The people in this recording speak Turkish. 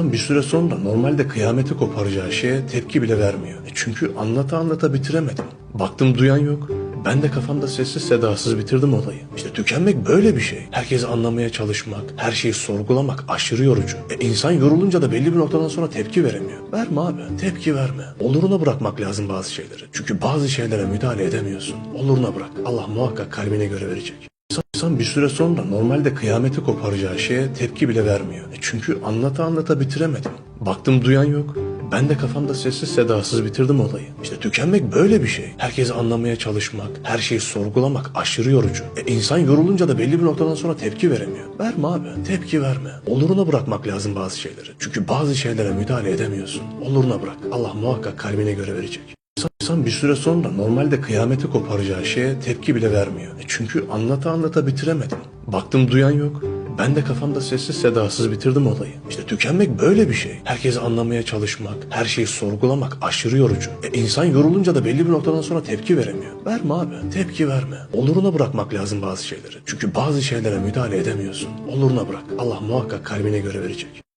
İnsan bir süre sonra normalde kıyameti koparacağı şeye tepki bile vermiyor. E çünkü anlata anlata bitiremedim. Baktım duyan yok. Ben de kafamda sessiz sedasız bitirdim olayı. İşte tükenmek böyle bir şey. Herkesi anlamaya çalışmak, her şeyi sorgulamak aşırı yorucu. E insan yorulunca da belli bir noktadan sonra tepki veremiyor. Verme abi, tepki verme. Oluruna bırakmak lazım bazı şeyleri. Çünkü bazı şeylere müdahale edemiyorsun. Oluruna bırak. Allah muhakkak kalbine göre verecek. İnsan- bir süre sonra normalde kıyameti koparacağı şeye tepki bile vermiyor. E çünkü anlata anlata bitiremedim. Baktım duyan yok. Ben de kafamda sessiz sedasız bitirdim olayı. İşte tükenmek böyle bir şey. Herkesi anlamaya çalışmak, her şeyi sorgulamak aşırı yorucu. E insan yorulunca da belli bir noktadan sonra tepki veremiyor. Verme abi, tepki verme. Oluruna bırakmak lazım bazı şeyleri. Çünkü bazı şeylere müdahale edemiyorsun. Oluruna bırak. Allah muhakkak kalbine göre verecek. İnsan- bir süre sonra normalde kıyameti koparacağı şeye tepki bile vermiyor. E çünkü anlata anlata bitiremedim. Baktım duyan yok. Ben de kafamda sessiz sedasız bitirdim olayı. İşte tükenmek böyle bir şey. Herkesi anlamaya çalışmak, her şeyi sorgulamak aşırı yorucu. E insan yorulunca da belli bir noktadan sonra tepki veremiyor. Verme abi, tepki verme. Oluruna bırakmak lazım bazı şeyleri. Çünkü bazı şeylere müdahale edemiyorsun. Oluruna bırak. Allah muhakkak kalbine göre verecek.